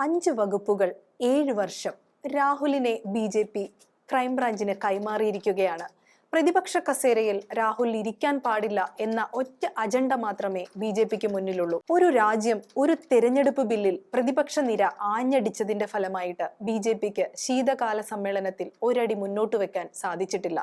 അഞ്ച് വകുപ്പുകൾ ഏഴ് വർഷം. രാഹുലിനെ ബി ജെ പി ക്രൈംബ്രാഞ്ചിന് കൈമാറിയിരിക്കുകയാണ്. പ്രതിപക്ഷ കസേരയിൽ രാഹുൽ ഇരിക്കാൻ പാടില്ല എന്ന ഒറ്റ അജണ്ട മാത്രമേ ബി ജെ പിക്ക് മുന്നിലുള്ളൂ. ഒരു രാജ്യം ഒരു തെരഞ്ഞെടുപ്പ് ബില്ലിൽ പ്രതിപക്ഷ നിര ആഞ്ഞടിച്ചതിന്റെ ഫലമായിട്ട് ബി ജെ പിക്ക് ശീതകാല സമ്മേളനത്തിൽ ഒരടി മുന്നോട്ട് വെക്കാൻ സാധിച്ചിട്ടില്ല.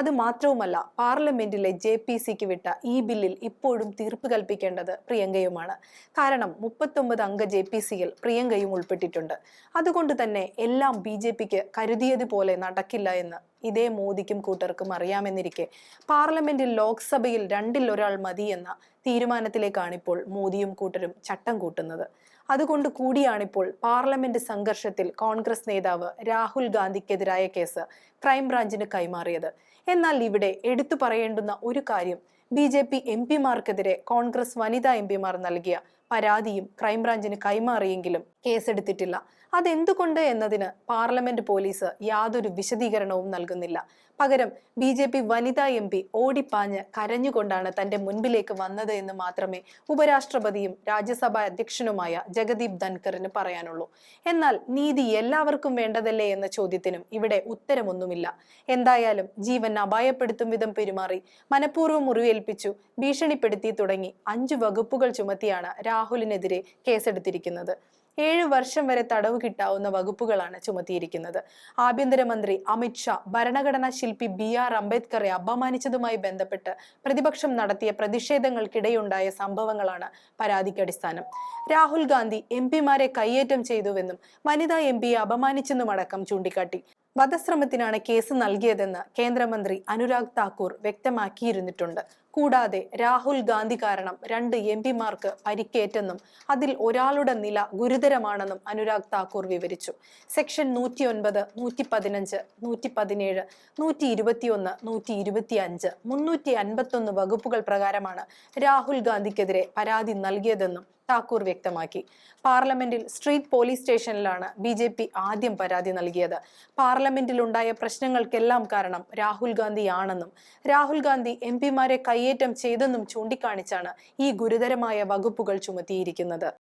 അത് മാത്രവുമല്ല പാർലമെന്റിലെ ജെ പി സിക്ക് വിട്ട ഈ ബില്ലിൽ ഇപ്പോഴും തീർപ്പ് കൽപ്പിക്കേണ്ടത് പ്രിയങ്കയുമാണ്. കാരണം മുപ്പത്തൊമ്പത് അംഗ ജെ പി സിയിൽ പ്രിയങ്കയും ഉൾപ്പെട്ടിട്ടുണ്ട്. അതുകൊണ്ട് തന്നെ എല്ലാം ബി ജെ പിക്ക് കരുതിയതുപോലെ നടക്കില്ല എന്ന് ഇതേ മോദിക്കും കൂട്ടർക്കും അറിയാമെന്നിരിക്കെ പാർലമെന്റിൽ ലോക്സഭയിൽ രണ്ടിൽ ഒരാൾ മതി എന്ന തീരുമാനത്തിലേക്കാണ് ഇപ്പോൾ മോദിയും കൂട്ടരും ചട്ടം കൂട്ടുന്നത്. അതുകൊണ്ട് കൂടിയാണിപ്പോൾ പാർലമെന്റ് സംഘർഷത്തിൽ കോൺഗ്രസ് നേതാവ് രാഹുൽ ഗാന്ധിക്കെതിരായ കേസ് ക്രൈംബ്രാഞ്ചിന് കൈമാറിയത്. എന്നാൽ ഇവിടെ എടുത്തു പറയേണ്ടുന്ന ഒരു കാര്യം ബി ജെ പി എം പിമാർക്കെതിരെ കോൺഗ്രസ് വനിതാ എം പിമാർ നൽകിയ പരാതിയും ക്രൈംബ്രാഞ്ചിന് കൈമാറിയെങ്കിലും കേസെടുത്തിട്ടില്ല. അതെന്തുകൊണ്ട് എന്നതിന് പാർലമെന്റ് പോലീസ് യാതൊരു വിശദീകരണവും നൽകുന്നില്ല. പകരം ബി ജെ പി വനിതാ എം പി ഓടിപ്പാഞ്ഞ് കരഞ്ഞുകൊണ്ടാണ് തന്റെ മുൻപിലേക്ക് വന്നത് എന്ന് മാത്രമേ ഉപരാഷ്ട്രപതിയും രാജ്യസഭാ അധ്യക്ഷനുമായ ജഗദീപ് ധൻഖറിന് പറയാനുള്ളൂ. എന്നാൽ നീതി എല്ലാവർക്കും വേണ്ടതല്ലേ എന്ന ചോദ്യത്തിനും ഇവിടെ ഉത്തരമൊന്നുമില്ല. എന്തായാലും ജീവൻ അപായപ്പെടുത്തും വിധം പെരുമാറി മനഃപൂർവം മുറിവേൽപ്പിച്ചു ഭീഷണിപ്പെടുത്തി തുടങ്ങി. അഞ്ചു വകുപ്പുകൾ ചുമത്തിയാണ് രാഹുലിനെതിരെ കേസെടുത്തിരിക്കുന്നത്. ഏഴ് വർഷം വരെ തടവ് കിട്ടാവുന്ന വകുപ്പുകളാണ് ചുമത്തിയിരിക്കുന്നത്. ആഭ്യന്തരമന്ത്രി അമിത്ഷാ ഭരണഘടനാ ശില്പി ബി ആർ അംബേദ്കറെ അപമാനിച്ചതുമായി ബന്ധപ്പെട്ട് പ്രതിപക്ഷം നടത്തിയ പ്രതിഷേധങ്ങൾക്കിടെയുണ്ടായ സംഭവങ്ങളാണ് പരാതിക്ക് അടിസ്ഥാനം. രാഹുൽ ഗാന്ധി എം പിമാരെ കയ്യേറ്റം ചെയ്തുവെന്നും വനിതാ എം പിയെ അപമാനിച്ചെന്നുമടക്കം ചൂണ്ടിക്കാട്ടി. വധശ്രമത്തിനാണ് കേസ് നൽകിയതെന്ന് കേന്ദ്രമന്ത്രി അനുരാഗ് താക്കൂർ വ്യക്തമാക്കിയിരുന്നിട്ടുണ്ട്. കൂടാതെ രാഹുൽ ഗാന്ധി കാരണം രണ്ട് എം പിമാർക്ക് പരിക്കേറ്റെന്നും അതിൽ ഒരാളുടെ നില ഗുരുതരമാണെന്നും അനുരാഗ് താക്കൂർ വിവരിച്ചു. സെക്ഷൻ നൂറ്റി ഒൻപത് നൂറ്റി പതിനഞ്ച് നൂറ്റി പതിനേഴ് നൂറ്റി ഇരുപത്തിയൊന്ന് നൂറ്റി ഇരുപത്തി അഞ്ച് മുന്നൂറ്റി അൻപത്തൊന്ന് വകുപ്പുകൾ പ്രകാരമാണ് രാഹുൽ ഗാന്ധിക്കെതിരെ പരാതി നൽകിയതെന്നും താക്കൂർ വ്യക്തമാക്കി. പാർലമെന്റിൽ സ്ട്രീറ്റ് പോലീസ് സ്റ്റേഷനിലാണ് ബി ജെ പി ആദ്യം പരാതി നൽകിയത്. പാർലമെന്റിലുണ്ടായ പ്രശ്നങ്ങൾക്കെല്ലാം കാരണം രാഹുൽ ഗാന്ധിയാണെന്നും രാഹുൽ ഗാന്ധി എം പിമാരെ കയ്യേറ്റം ചെയ്തെന്നും ചൂണ്ടിക്കാണിച്ചാണ് ഈ ഗുരുതരമായ വകുപ്പുകൾ ചുമത്തിയിരിക്കുന്നത്.